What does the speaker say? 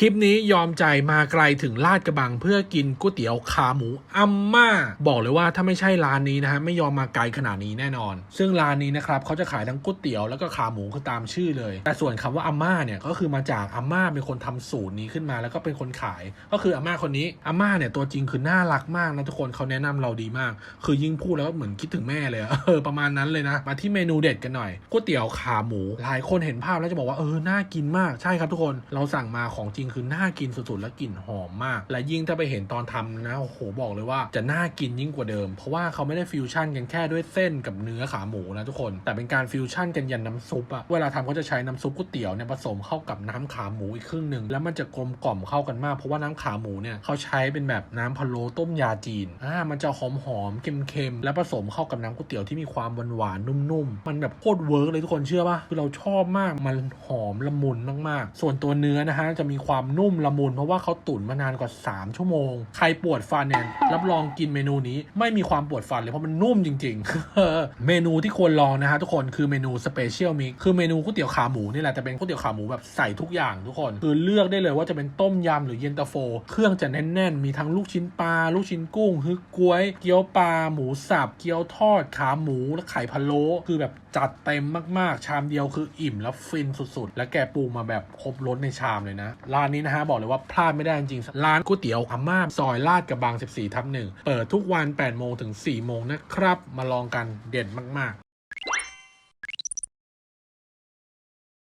คลิปนี้ยอมใจมาไกลถึงลาดกระบังเพื่อกินก๋วยเตี๋ยวขาหมูอัมม่า บอกเลยว่าถ้าไม่ใช่ร้านนี้นะฮะไม่ยอมมาไกลขนาดนี้แน่นอน ซึ่งร้านนี้นะครับเขาจะขายทั้งก๋วยเตี๋ยวแล้วก็ขาหมูคือตามชื่อเลย แต่ส่วนคำว่าอัมม่าเนี่ยก็คือมาจากอาม่าเป็นคนทำสูตรนี้ขึ้นมา แล้วก็เป็นคนขาย ก็คืออาม่าคนนี้อาม่าเนี่ยตัวจริงคือน่ารักมากนะทุกคนเขาแนะนำเราดีมาก คือยิ่งพูดแล้วเหมือนคิดถึงแม่เลยเออประมาณนั้นเลยนะมาที่เมนูเด็ดกันหน่อยก๋วยเตี๋ยวขาหมู หลายคนเห็นภาพแล้วจะบอกว่าเออน่ากินมากใช่ครับทุกคนเราสั่งมาของจริงคือน่ากินสุดๆ และกลิ่นหอมมาก และยิ่งถ้าไปเห็นตอนทำนะโอ้โหบอกเลยว่าจะน่ากินยิ่งกว่าเดิม เพราะว่าเขาไม่ได้ฟิวชั่นกันแค่ด้วยเส้นกับเนื้อขาหมูนะทุกคน แต่เป็นการฟิวชั่นกันยันน้ำซุปอะเวลาทำเขาจะใช้น้ำซุปก๋วยเตี๋ยวเนี่ยผสมเข้ากับน้ำขาหมูอีกครึ่งหนึ่งแล้วมันจะกลมกล่อมเข้ากันมากเพราะว่าน้ำขาหมูเนี่ยเขาใช้เป็นแบบน้ำพะโล้ต้มยาจีนอ่ามันจะหอมหอมเค็มๆแล้วผสมเข้ากับน้ำก๋วยเตี๋ยวที่มีความหวานหวานๆนุ่มๆมันแบบโคตรเวิร์กเลยทุกคนเชื่อป่ะคือเราชอบมากมันหอมละมุนมากๆ ส่วนตัวเนื้อนะฮะจะมีความนุ่มละมุนเพราะว่าเขาตุ๋นมานานกว่า 3 ชั่วโมง ใครปวดฟันเนี่ยรับรองกินเมนูนี้ไม่มีความปวดฟันเลยเพราะมันนุ่มจริง ๆ เมนูที่ควรลองนะฮะทุกคนคือเมนูสเปเชียลมิกคือเมนูก๋วยเตี๋ยวขาหมูนี่แหละแต่เป็นก๋วยเตี๋ยวขาหมูแบบใส่ทุกอย่างทุกคน คือเลือกได้เลยว่าจะเป็นต้มยำหรือเย็นตาโฟ เครื่องจะแน่นๆ มีทั้งลูกชิ้นปลาลูกชิ้นกุ้งฮึกกล้วย เกี๊ยวปลาหมูสับเกี๊ยวทอดขาหมูและไข่พะโล้คือแบบจัดเต็มมากๆ ชามเดียวคืออิ่มแล้วฟินสุดๆ และแกปรุงมาแบบครบรสในชามเลยนะรานนี้นะฮะบอกเลยว่าพลาดไม่ได้จริงร้านก๋วยเตี๋ยวอาม่าซอยลาดกระบัง 14ทับหนึ่งเปิดทุกวัน8โมงถึง4โมงนะครับ มาลองกันเด็ดมาก ๆ